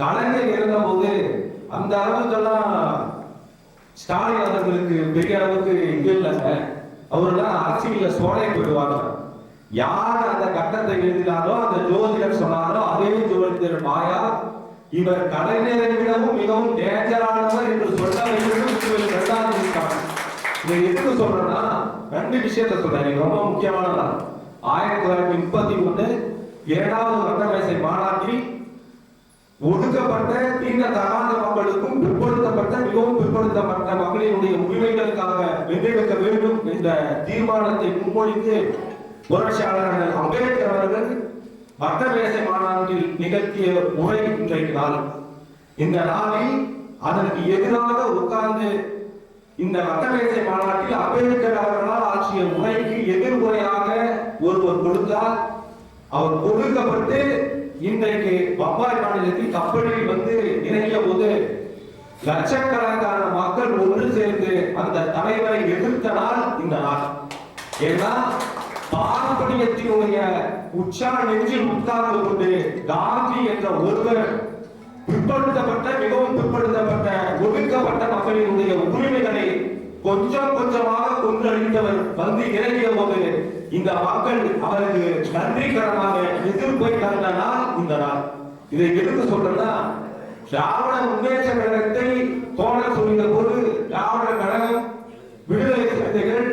கலைஞர் இருந்தபோது அந்த அளவுக்கெல்லாம் ஸ்டாலின் அவர்களுக்கு பெரிய அளவுக்கு இது இல்லைங்க அவரெல்லாம் அரசியல சோழை போயிடுவாங்க யார் அந்த கட்டத்தை எழுதினாரோ அந்த ஜோதிடர் சொன்னாரோ அதே ஜோதிடர் மாயா இவர் கலைஞரை விடவும் மிகவும் டேஞ்சரானவர் என்று சொல்ல வேண்டும் இருக்காங்க இதை எதுக்கு சொல்றேன்னா ரெண்டு விஷயத்த சொல்றேன். ரொம்ப முக்கியமானதான் ஆயிரத்தி தொள்ளாயிரத்தி முப்பத்தி ஒண்ணு இரண்டாவது வட்டமேசை மாநாட்டில் ஒடுக்கப்பட்ட தீண்ட தகாத மக்களுக்கும் பிற்படுத்தப்பட்ட மிகவும் பிற்படுத்தப்பட்ட மக்களினுடைய உரிமைகளுக்காக வென்றெடுக்க வேண்டும் என்ற தீர்மானத்தை முன்மொழிந்து புரட்சியாளர்கள் அம்பேத்கர் அவர்கள் வட்டமேசை மாநாட்டில் நிகழ்த்திய உரை இன்றைக்கு நாள். இந்த நாளில் அதற்கு எதிராக உட்கார்ந்து இந்த வட்டமேசை மாநாட்டில் அம்பேத்கர் அவர்களால் ஆற்றிய உரைக்கு எதிர்முறையாக ஒருவர் கொடுத்தால் அவர் கொடுக்கப்பட்டு இன்றைக்கு பப்பாய் மாநிலத்தில் கப்பலில் வந்து இறங்கிய போது லட்சக்கணக்கான மக்கள் ஒன்று சேர்ந்து அந்த தலைவரை எதிர்த்த நாள் இந்த நாள். ஏன்னா பாரம்பரியத்தினுடைய உச்சா நெஞ்சில் உட்கார்ந்து கொண்டு காந்தி என்ற ஒருவர் பிற்படுத்தப்பட்ட மிகவும் பிற்படுத்தப்பட்ட ஒடுக்கப்பட்ட மக்களினுடைய உரிமைகளை கொஞ்சம் கொஞ்சமாக கொன்றழித்தவர் வந்து இறங்கிய போது இந்த மக்கள் அவருக்கு நன்றிகரமாக எதிர்ப்பை தந்த நாள் இந்த நாள். இதை எதுக்கு சொல்றேன்னா திராவிட முன்னேற்ற கழகத்தை தோழர் சொல்லிய போது திராவிட கழகம் விடுதலை சிறுத்தைகள்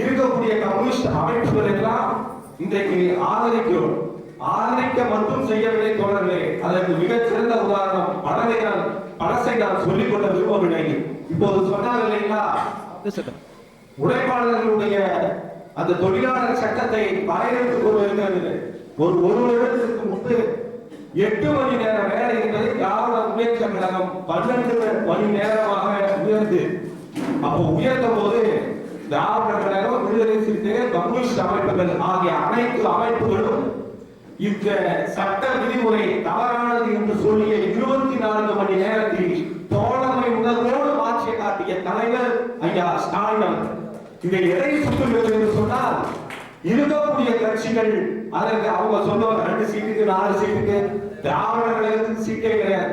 இருக்கக்கூடிய கம்யூனிஸ்ட் அமைப்புகள் எல்லாம் இன்றைக்கு ஆதரிக்கிறோம். ஆதரிக்க மட்டும் செய்யவில்லை தோழர்களே. அதற்கு மிகச் சிறந்த உதாரணம் பலரை நான் பழசை நான் சொல்லிக் கொள்ள விரும்பவில்லை. இப்போது சொன்னார் இல்லைங்களா? உழைப்பாளர்களுடைய அந்த தொழிலாளர் சட்டத்தை வரையறுத்துக் கொண்டு இருக்கிறது ஒரு ஒரு வருடத்திற்கு முன்பு எட்டு மணி நேர வேலை என்பதை திராவிட முன்னேற்ற கழகம் பன்னெண்டு மணி நேரமாக உயர்ந்து அப்போ உயர்ந்த போது திராவிட கழகம் விடுதலை சிறுத்தைகள் கம்யூனிஸ்ட் அமைப்புகள் ஆகிய அனைத்து அமைப்புகளும் இந்த சட்ட விதிமுறை தவறானது என்று சொல்லிய இருபத்தி நான்கு மணி நேரத்தில் தலைவர் ஐயா ஸ்டாலின் இதை எதை சுற்றுகிறது என்று சொன்னால் இருக்கக்கூடிய கட்சிகள் அதற்கு அவங்க சொன்னவங்க ரெண்டு சீட்டுக்கு நாலு சீட்டுக்கு திராவிட கழகத்துக்கு சீட்டே கிடையாது.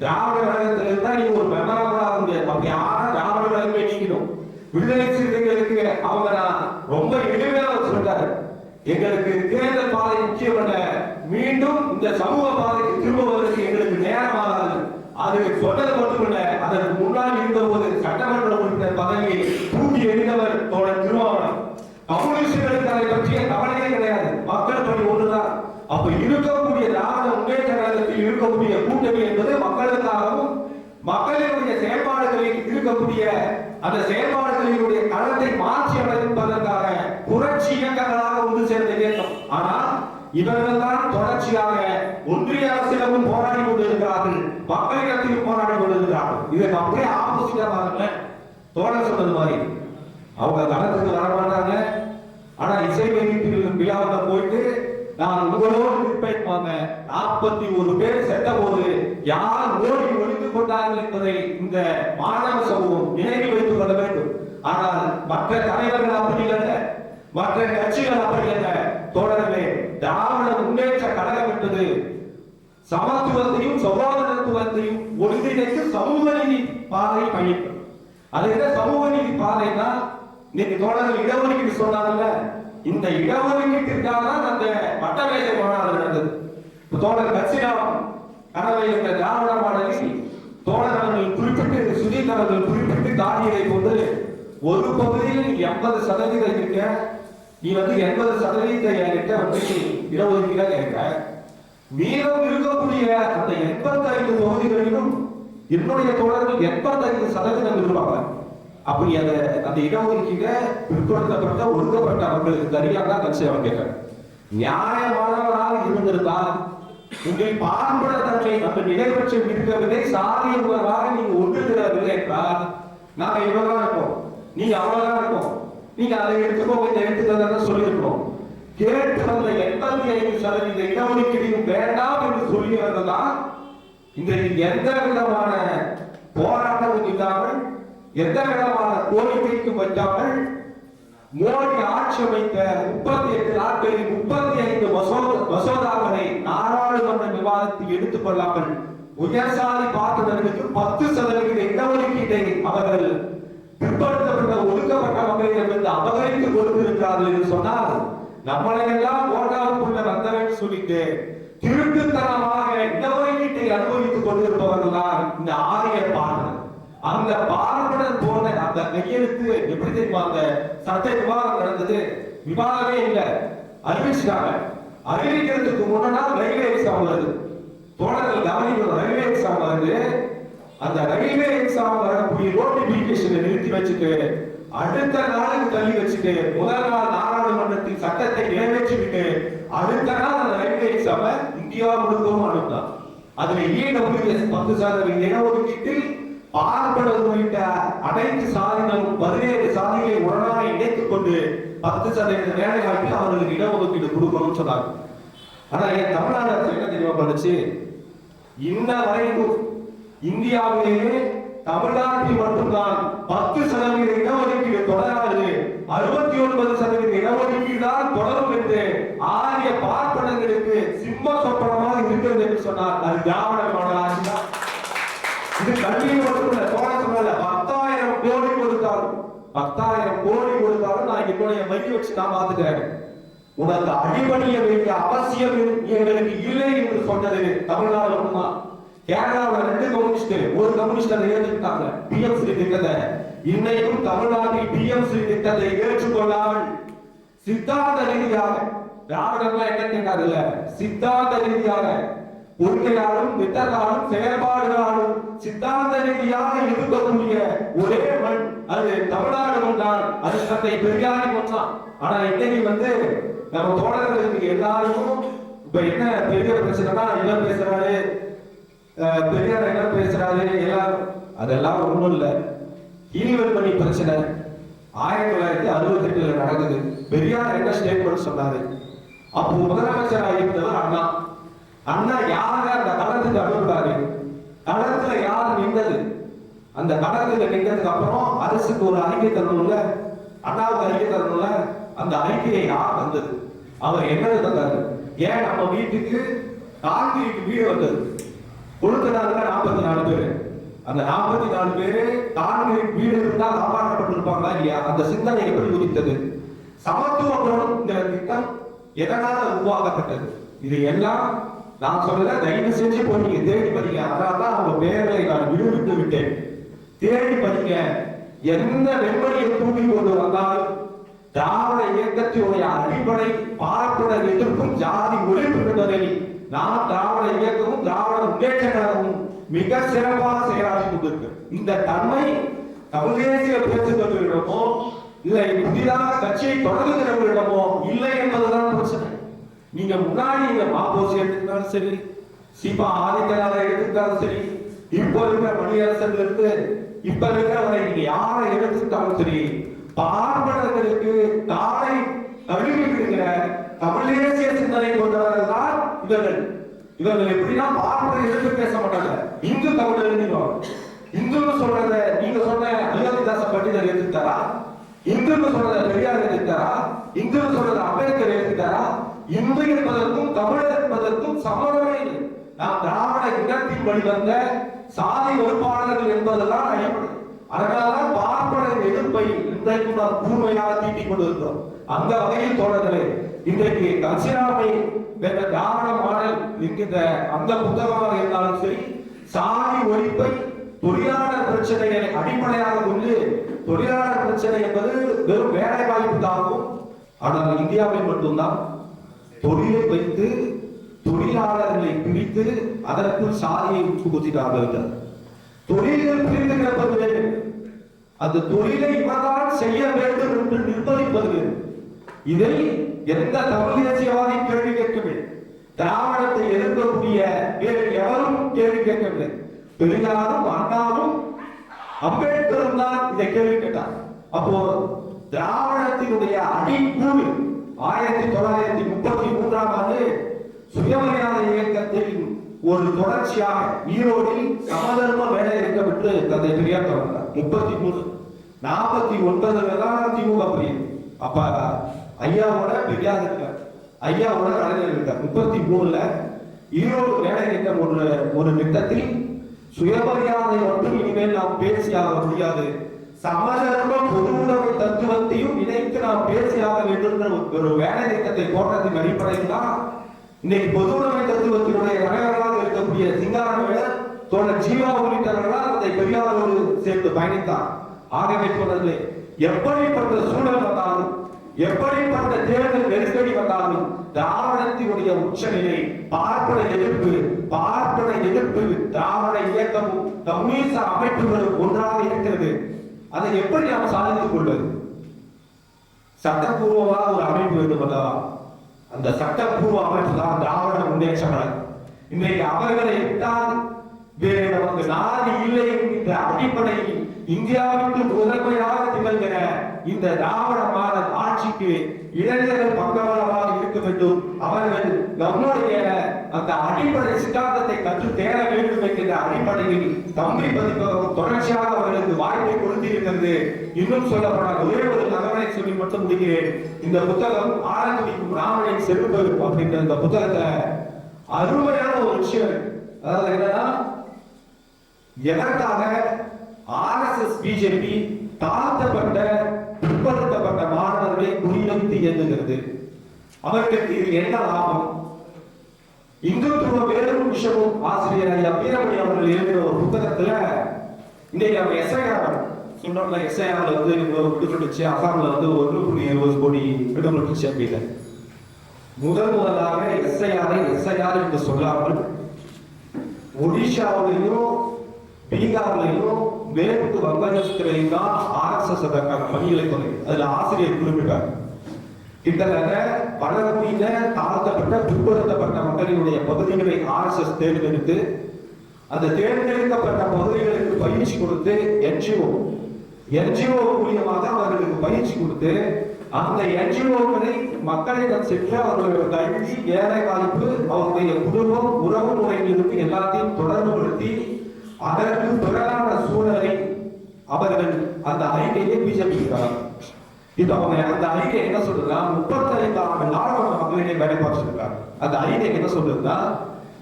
திராவிட கழகத்திலிருந்து இருந்தா நீங்க ஒரு மெமரபிளா முடியாது அப்படி யாரா திராவிட கழகமே நீக்கணும் விடுதலை சிறுத்தைகளுக்கு அவங்க நான் ரொம்ப எளிமையாக சொல்றாரு. எங்களுக்கு தேர்தல் பாதை முக்கியம் மீண்டும் இந்த சமூக பாதைக்கு திரும்புவதற்கு எங்களுக்கு நேரமாகாது அது சொன்னது மட்டுமல்ல அதற்கு முன்னால் இருந்த போது சட்டமன்ற உறுப்பினர் பதவியை தூக்கி எறிந்தவர் தோழர் திருமாவளவன் கம்யூனிஸ்டுகளுக்கு அதை பற்றிய கவலையே கிடையாது மக்கள் பணி ஒன்றுதான் அப்ப இருக்கக்கூடிய திராவிட முன்னேற்ற கழகத்தில் இருக்கக்கூடிய கூட்டணி என்பது மக்களுக்காகவும் மக்களினுடைய செயல்பாடுகளில் இருக்கக்கூடிய அந்த செயல்பாடுகளினுடைய களத்தை மாற்றி அமைப்பதற்காக புரட்சி இயக்கங்களாக ஒன்று சேர்ந்த இயக்கம் ஆனால் இவர்கள் தான் தொடர்ச்சியாக ஒன்றிய அரசிடமும் போராடி கொண்டிருக்கிறார்கள். மக்களிடத்திலும் போராடி கொண்டிருக்கிறார்கள். இதற்கு அப்படியே ஆப்போசிட்டா பாருங்க தோழர் சொன்னது மாதிரி. அவங்க களத்துக்கு வர மாட்டாங்க. ஆனா இசை வெளியீட்டு விழாவில் போயிட்டு நான் உங்களோடு இருப்பேன் நாற்பத்தி ஒரு பேர் செத்த போது யார் ஓடி ஒழிந்து கொண்டார்கள் என்பதை இந்த மாணவ சமூகம் நினைவில் வைத்துக் கொள்ள வேண்டும். ஆனால் மற்ற தலைவர்கள் அப்படி அல்ல. மற்ற கட்சிகள் அப்படி அல்ல. தோழர்களே திராவிட முன்னேற்ற கழகம் என்பது சமத்துவத்தையும் சகோதரத்துவத்தையும் ஒருங்கிணைத்து சமூக நீதி பாதை பயணிக்கும். அது என்ன சமூக நீதி பாதைன்னா இன்னைக்கு தோழர்கள் இடஒதுக்கீடு சொன்னாங்கல்ல இந்த இடஒதுக்கீட்டிற்காக தான் அந்த வட்டமேசை மாநாடு நடந்தது. தோழர் கட்சிராம் கனவை என்ற திராவிட மாடலில் தோழர் அவர்கள் குறிப்பிட்டு சுஜித் அவர்கள் குறிப்பிட்டு காட்டியதை கொண்டு ஒரு பகுதியில் எண்பது சதவீதம் இருக்க நீ வந்து எண்பது சதவீதத்தை என்கிட்ட வந்து இடஒதுக்கீடா கேட்க மீதம் இருக்கக்கூடிய அந்த எண்பத்தைந்து தொகுதிகளிலும் என்னுடைய தோழர்கள் எண்பத்தைந்து சதவீதம் இருப்பாங்க அப்படி அந்த அந்த இடஒதுக்கீட பிற்படுத்தப்பட்ட ஒடுக்கப்பட்ட மக்களுக்கு சரியாக தான் கட்சி அவன் கேட்கிறார் நியாயமானவராக இருந்திருந்தால் உங்கள் பாரம்பரிய தன்மை அந்த நிறைவேற்றம் இருக்கவில்லை சாதிய உணர்வாக நீங்க ஒன்றுகிறவில்லை என்றால் நாங்க இவ்வளவுதான் இருப்போம் நீங்க அவ்வளவுதான் இருப்போம் நீங்க அதை எடுத்துக்கோங்க இதை எடுத்துக்கிறதா சொல்லியிருக்கோம் கேட்டு வந்த எண்பத்தி ஐந்து சதவீத இடஒதுக்கீடையும் வேண்டாம் என்று சொல்லி வந்ததான் இன்றைக்கு எந்த விதமான போராட்டமும் இல்லாமல் எந்த விதமான கோரிக்கைக்கும் வைக்காமல் மோடி ஆட்சி அமைத்த முப்பத்தி எட்டு நாட்களில் முப்பத்தி ஐந்து மசோதாக்களை நாடாளுமன்ற விவாதத்தில் எடுத்துக் கொள்ளாமல் உயர்சாதி சாதி பத்து சதவீத இடஒதுக்கீட்டை அவர்கள் பிற்படுத்தப்பட்ட ஒடுக்கப்பட்ட மக்களிடமிருந்து அபகரித்து கொடுத்திருக்கிறார்கள் என்று சொன்னால் நம்மளை எல்லாம் ஓட்டாவுக்குள்ள வந்தவன் சொல்லிட்டு திருட்டுத்தனமாக இடஒதுக்கீட்டை அனுபவித்துக் கொண்டிருப்பவர்கள் தான் இந்த ஆரிய பார்ப்பனர் அந்த பார்ப்பனர் போன அந்த கையெழுத்து எப்படி தெரியுமா? அந்த சட்ட விவாதம் நடந்தது. விவாதமே இல்லை. அறிவிச்சுட்டாங்க. அறிவிக்கிறதுக்கு முன்னா ரயில்வே எக்ஸாம் வருது. தோழர்கள் கவனிக்கணும். ரயில்வே எக்ஸாம் வருது. அந்த ரயில்வே எக்ஸாம் வரக்கூடிய நோட்டிபிகேஷனை நிறுத்தி வச்சுட்டு அடுத்த நாளுக்கு தள்ளி வச்சுட்டு முதல் நாள் நாடாளுமன்றத்தில் சட்டத்தை நிறைவேற்றிவிட்டு அடுத்த நாள் அந்த ரயில்வே எக்ஸாம இந்தியா முழுக்கவும் அனுப்பினான் அதுல இடபிள்யூஎஸ் பத்து சதவீத இடஒதுக்கீட்டில் பார்ப்பனர் உள்ளிட்ட அனைத்து சாதிகளும் பதினேழு சாதிகளை உடனாக இணைத்துக் கொண்டு பத்து சதவீத வேலை வாய்ப்பில் அவர்களுக்கு இடஒதுக்கீடு கொடுக்கணும்னு சொன்னாங்க. ஆனா என் தமிழ்நாடு அரசு என்ன தெரியுமா பண்ணுச்சு? இன்ன வரைக்கும் இந்தியாவிலேயே தமிழ்நாட்டில் மட்டும்தான் பத்து சதவீத இடஒதுக்கீடு தொடராது அறுபத்தி ஒன்பது சதவீத இடஒதுக்கீடு தான் தொடரும் என்று ஆரிய பார்ப்பனர்களுக்கு சிம்ம சொப்பனமாக இருக்கிறது என்று சொன்னார். அது திராவிட இது கல்வி மட்டுமல்ல தோழ சொன்னால பத்தாயிரம் கோடி கொடுத்தாலும் பத்தாயிரம் கோடி கொடுத்தாலும் நான் என்னுடைய மைய வச்சு நான் பாத்துக்கிறேன் உனக்கு அடிபணிய வேண்டிய அவசியம் எங்களுக்கு இல்லை என்று சொன்னது தமிழ்நாடு மட்டும்தான். கேரளாவில் ரெண்டு கம்யூனிஸ்ட் ஒரு கம்யூனிஸ்ட் அதை ஏற்றுக்கிட்டாங்க பிஎம்சி திட்டத்தை. இன்னைக்கும் தமிழ்நாட்டில் பிஎம்சி திட்டத்தை ஏற்றுக்கொள்ளாமல் சித்தாந்த ரீதியாக திராவிடர்லாம் என்ன கேட்டாருல்ல சித்தாந்த ரீதியாக கொள்கையாலும் திட்டத்தாலும் செயல்பாடுகளாலும் சித்தாந்த ரீதியாக இருக்கக்கூடிய ஒரே மண் அது தமிழ்நாடு தான் அது தந்தை பெரியாரி மச்சான் ஆனா இன்னைக்கு வந்து நம்ம தோழர்களுக்கு எல்லாருக்கும் இப்ப என்ன பெரிய பிரச்சனைனா இவர் பேசுறாரு பெரியார் என்ன பேசுறாரு எல்லாரும் அதெல்லாம் ஒண்ணும் இல்லை. ஈவெல் பண்ணி பிரச்சனை. ஆயிரத்தி தொள்ளாயிரத்தி அறுபத்தி எட்டுல நடந்தது பெரியார் என்ன ஸ்டேட்மெண்ட் சொன்னாரு? அப்போ முதலமைச்சராக இருந்தவர் அண்ணா. அண்ணா யாரு அந்த களத்துக்கு அனுப்புறாரு களத்துல யார் நின்றது? அந்த களத்துல நின்றதுக்கு அப்புறம் அரசுக்கு ஒரு அறிக்கை தரணும்ல? அண்ணாவுக்கு அறிக்கை தரணும்ல? அந்த அறிக்கையை யார் தந்தது அவர் என்ன தந்தாரு? ஏன் நம்ம வீட்டுக்கு கான்கிரீட் வீடு வந்தது? கொடுத்ததாங்க நாற்பத்தி நாலு பேரு. அந்த நாற்பத்தி நாலு பேரு கான்கிரீட் வீடு இருந்தால் காப்பாற்றப்பட்டிருப்பாங்களா இல்லையா? அந்த சிந்தனை எப்படி உதித்தது குணம் இந்த திட்டம் எதனால உருவாக்கப்பட்டது? இது எல்லாம் நான் சொல்லல தயவு செஞ்சு போறீங்க தேடி படிங்க. அதனால தான் அவங்க பேரை நான் விடுவித்து விட்டேன். தேடி படிங்க. எந்த வெண்மணியை தூக்கி கொண்டு வந்தாலும் திராவிட இயக்கத்தினுடைய அடிப்படை பார்ப்பனர் எதிர்ப்பும் ஜாதி ஒழிப்பு என்பதை நான் திராவிட இயக்கமும் திராவிட முன்னேற்ற கழகமும் மிக சிறப்பாக செயலாற்றி கொண்டிருக்கு இந்த தன்மை தமிழ் தேசிய தொழிலிடமோ இல்லை புதிதாக கட்சியை தொடங்குகிறவர்களிடமோ இல்லை என்பதுதான் பிரச்சனை. நீங்க முன்னாடி இந்த மாபோசி எடுத்திருந்தாலும் சரி சீமா ஆதித்யநாத எடுத்துக்கிட்டாலும் சரி இப்ப இருக்கிற மணியரசன் இருந்து இப்ப இருக்கிறவரை நீங்க யாரை எடுத்துக்கிட்டாலும் சரி பார்ப்பனர்களுக்கு தாரை தழுவி தமிழேசிய சிந்தனை கொண்டவர்கள் தான் இவர்கள். இவர்கள் எப்படின்னா பார்ப்பனர் எடுத்து பேச மாட்டாங்க. இந்து தமிழர் இந்துன்னு சொல்றத நீங்க சொன்ன அயோத்திதாச பண்டிதர் எடுத்துட்டாரா இந்துன்னு சொல்றத பெரியார் எடுத்துட்டாரா இந்துன்னு சொல்றத அம்பேத்கர் எடுத்துட்டாரா இந்து என்பதற்கும் தமிழர் என்பதற்கும் சம்பந்தமே இல்லை. நாம் திராவிட இனத்தின் வழிவந்த சாதி வெறுப்பாளர்கள் என்பதுதான் அடிப்படை. அதனாலதான் பார்ப்பனர் எதிர்ப்பை இன்றைக்கு நாம் கூர்மையாக தீட்டிக் கொண்டிருக்கிறோம். அந்த வகையில் தோழர்களே இன்றைக்கு கட்சிராமை என்ற திராவிட மாடல் இருக்கின்ற அந்த புத்தகமாக இருந்தாலும் சரி சாதி ஒழிப்பை தொழிலாளர் பிரச்சனைகளை அடிப்படையாக கொண்டு தொழிலாளர் பிரச்சனை என்பது வெறும் வேலை தாகும் ஆனால் இந்தியாவில் மட்டும்தான் தொழிலை வைத்து தொழிலாளர்களை பிரித்து அதற்குள் சாதியை உட்புகுத்தினார்கள் தொழில்கள் பிரிந்து கிடப்பது அந்த தொழிலை இவர்தான் செய்ய வேண்டும் என்று நிர்பந்திப்பது இதை எந்த தமிழ் தேசியவாதி கேள்வி கேட்கவில்லை. திராவிடத்தை எதிர்க்கக்கூடிய வேறு எவரும் கேள்வி கேட்கவில்லை. பெரியாரும் அண்ணாவும் அம்பேத்கரும் தான் இதை கேள்வி கேட்டார் அப்போ திராவிடத்தினுடைய அடிக்கூறு ஆயிரத்தி தொள்ளாயிரத்தி முப்பத்தி மூன்றாம் ஆண்டு சுயமரியாதை இயக்கத்தில் ஒரு தொடர்ச்சியாக ஈரோடில் சமதர்ம வேலை இருக்கம் என்று தந்தை பெரியார் தொடர்ந்தார் முப்பத்தி மூணு நாற்பத்தி ஒன்பதுல தான் திமுக பிரியும் அப்ப ஐயாவோட பெரியார் இருக்கார். ஐயாவோட கலைஞர் இருக்கார். முப்பத்தி மூணுல ஈரோடு வேலை திட்டம் ஒரு ஒரு திட்டத்தில் சுயமரியாதை மட்டும் இனிமேல் நாம் பேசியாக முடியாது. சமதர்ம பொது உணவு தத்துவத்தையும் இணைத்து நாம் பேசியாக வேண்டும் என்ற ஒரு வேலை திட்டத்தை போட்டதின் அடிப்படையில் தான் இன்னைக்கு பொது உணவு தத்துவத்தினுடைய தலைவர்களாக இருக்கக்கூடிய சிங்காரவேலர் தோழர் ஜீவா உள்ளிட்டவர்களால் அதை பெரியாரோடு சேர்ந்து பயணித்தார். ஆகவே தொடர்ந்து எப்படிப்பட்ட சூழல் வந்தாலும் எப்படிப்பட்ட தேர்தல் நெருக்கடி வந்தாலும் திராவிடத்தினுடைய உச்சநிலை பார்ப்பன எதிர்ப்பு பார்ப்பன எதிர்ப்பு திராவிட இயக்கமும் கம்யூனிச அமைப்புகளும் ஒன்றாக இருக்கிறது. அதை எப்படி நாம் சாதித்துக் கொள்வது? சட்டப்பூர்வமாக ஒரு அமைப்பு வேண்டும் அல்லவா அந்த சட்டப்பூர்வ அமைப்பு தான் திராவிட முன்னேற்ற கழகம் இன்றைக்கு அவர்களை விட்டால் வேறு நமக்கு நாடு இல்லை என்கின்ற அடிப்படையில் இந்தியாவிற்கு முதன்மையாக திகழ்கிற இந்த திராவிட மாடல் ஆட்சிக்கு இளைஞர்கள் பக்கபலமாக இருக்க வேண்டும் அவர்கள் நம்முடைய அந்த அடிப்படை சித்தாந்தத்தை கற்று தேர வேண்டும் என்கின்ற அடிப்படையில் தம்பி பதிப்பகம் தொடர்ச்சியாக அவர்களுக்கு வாய்ப்பை கொடுத்திருக்கிறது. இன்னும் சொல்லப்படாத ஒரே ஒரு தகவலை சொல்லி மட்டும் முடிக்கிறேன். இந்த புத்தகம் ஆரம்பிக்கும் ராமனின் செருப்பு அப்படின்ற இந்த புத்தகத்தை அருமையான ஒரு விஷயம். அதாவது என்னன்னா எதற்காக ஆர்எஸ்எஸ் பிஜேபி தாழ்த்தப்பட்ட பிற்படுத்தப்பட்ட மாணவர்களை குறிவைத்து இயங்குகிறது அவர்களுக்கு இது என்ன லாபம்? இந்துத்துவ வேறும் விஷயமும் ஆசிரியர் ஐயா வீரமணி அவர்கள் எழுதின ஒரு புத்தகத்துல இன்னைக்கு நம்ம எஸ்ஐஆர் சொன்னோம்ல எஸ்ஐஆர்ல வந்து விடுபட்டுச்சு. அசாம்ல வந்து ஒன்று புள்ளி இருபது கோடி விடுபட்டுச்சு அப்படின்னு முதல் முதலாக எஸ்ஐஆரை எஸ்ஐஆர் என்று சொல்லாமல் ஒடிஷாவிலையும் பீகார்லையும் மேற்கு வங்கதேசத்திலையும் தான் ஆர்எஸ்எஸ் பணிகளை தொடங்கி அதுல ஆசிரியர் குறிப்பிட்டார். கிட்டத்தட்ட பலவீன தாழ்த்தப்பட்ட பிற்படுத்தப்பட்ட மக்களினுடைய பகுதிகளை ஆர்எஸ்எஸ் தேர்ந்தெடுத்து அந்த தேர்ந்தெடுக்கப்பட்ட பகுதிகளுக்கு பயிற்சி கொடுத்து என்ஜிஓ என்ஜிஓ மூலியமாக அவர்களுக்கு பயிற்சி கொடுத்து அந்த என்ஜிஓக்களை மக்களிடம் சென்று அவர்களுடைய கல்வி வேலை வாய்ப்பு அவருடைய குடும்பம் உறவு முறைகளுக்கு எல்லாத்தையும் தொடர்புபடுத்தி அதற்கு பிறகான சூழலை அவர்கள் அந்த அறிக்கையை பிஜேபி இப்போ அவங்க அந்த அறிக்கை என்ன சொல்றதுன்னா முப்பத்தைந்து ஆண்டு மக்களிடையே வேலை பார்த்துருக்காங்க அந்த அறிக்கை என்ன சொல்றதுன்னா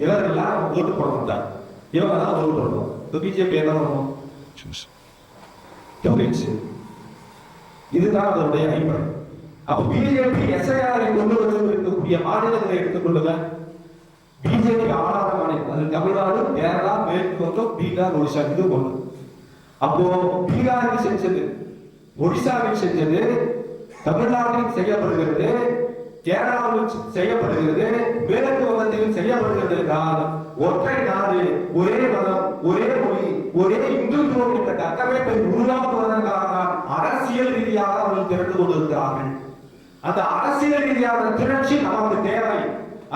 இவர்கள்லாம் ஓட்டு போடணும் தான் இவங்க தான் ஓட்டு போடணும். இப்போ பிஜேபி என்ன பண்ணணும்? இதுதான் அதனுடைய அடிப்படை அப்ப பிஜேபி எஸ்ஐஆரை கொண்டு வந்து இருக்கக்கூடிய மாநிலங்களை எடுத்துக்கொள்ளுங்க பிஜேபி ஆளாத மாநிலம் அது தமிழ்நாடு கேரளா மேற்கு வங்கம் பீகார் ஒடிசா இது ஒண்ணு. அப்போ பீகாருக்கு செஞ்சது ஒடிசாவில் செஞ்சது தமிழ்நாட்டில் செய்யப்படுகிறது கேரளாவில் செய்யப்படுகிறது மேற்கு வங்கத்தில் செய்யப்படுகிறது. என்றால் ஒற்றை நாடு ஒரே மதம் ஒரே மொழி ஒரே இந்துத்துவம் என்ற கட்டமைப்பை உருவாக்குவதற்காக அரசியல் ரீதியாக அவர்கள் திறந்து கொண்டிருக்கிறார்கள். அந்த அரசியல் ரீதியான திரட்சி நமக்கு தேவை.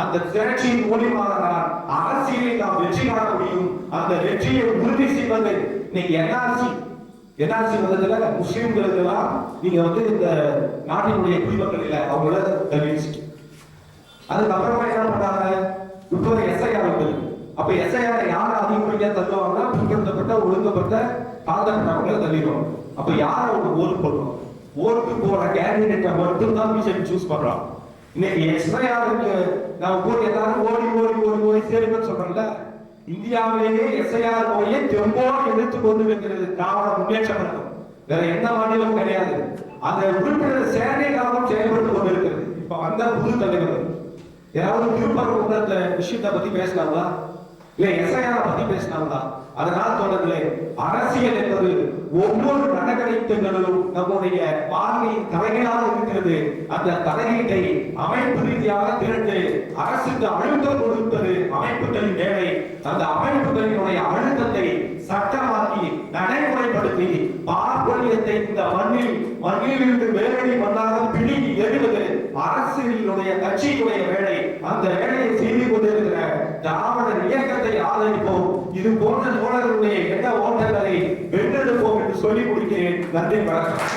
அந்த திரட்சியின் மூலியமாக தான் அரசியலில் நாம் வெற்றி காண முடியும். அந்த வெற்றியை உறுதி செய்வது இன்னைக்கு என்ஆர்சி என்ஆர்சி வந்ததுல முஸ்லிம்களுக்கெல்லாம் நீங்க வந்து இந்த நாட்டினுடைய குடிமக்கள் இல்லை அவங்கள தெரிவிச்சு அதுக்கப்புறமா என்ன பண்ணாங்க? இப்போ எஸ்ஐஆர் வந்தது. அப்ப எஸ்ஐஆர் யார் அதிகப்படியா தள்ளுவாங்கன்னா பிற்படுத்தப்பட்ட ஒழுங்கப்பட்ட தாழ்த்தப்பட்டவங்களை தள்ளிடுவாங்க. அப்ப யார அவங்க ஓட்டு போடணும்? ஓட்டு போற கேண்டிடேட்டை மட்டும் தான் பிஜேபி சூஸ் பண்றான் இன்னைக்கு எஸ்ஐஆருக்கு நான் போய் எல்லாரும் ஓடி ஓடி ஓடி ஓடி சேருங்கன்னு சொல்றோம்ல. இந்தியாவிலேயே எஸ்ஐஆர் நோயை தெம்போடு எதிர்த்து கொண்டு வருகிறது. திராவிட முன்னேற்ற கழகம் வேற எந்த மாநிலமும் கிடையாது. அந்த உறுப்பினர் சேனை காலம் செயல்பட்டு கொண்டிருக்கிறது. இப்ப வந்த புது தலைவர். ஏதாவது திருப்பரங்குன்ற அந்த விஷயத்தை பத்தி பேசினாங்களா? இல்ல எஸ்ஐஆர் பத்தி பேசினாங்களா? அதனால தொடர்ந்து அரசியல் என்பது ஒவ்வொரு நடவடிக்கைகளும் நம்முடைய பார்வையின் தலைகளாக இருக்கிறது. அந்த தலையீட்டை அமைப்பு ரீதியாக திரண்டு அரசுக்கு அழுத்தம் கொடுப்பது அமைப்புகளின் வேலை. அந்த அமைப்புகளினுடைய அழுத்தத்தை சட்டமாக்கி நடைமுறைப்படுத்தி பாரம்பரியத்தை இந்த மண்ணில் மண்ணிலிருந்து வேரடி மண்ணாக பிடுங்கி எழுவது அரசியலினுடைய கட்சியினுடைய வேலை அந்த வேலையை செய்து கொண்டிருக்கிற திராவிடர் இயக்கத்தை ஆதரிப்போம். இது போன்ற தோழர்களுடைய எண்ண ஓட்டங்களை வென்றெடுப்போம் என்று சொல்லி முடிக்கிறேன் நன்றி வணக்கம்.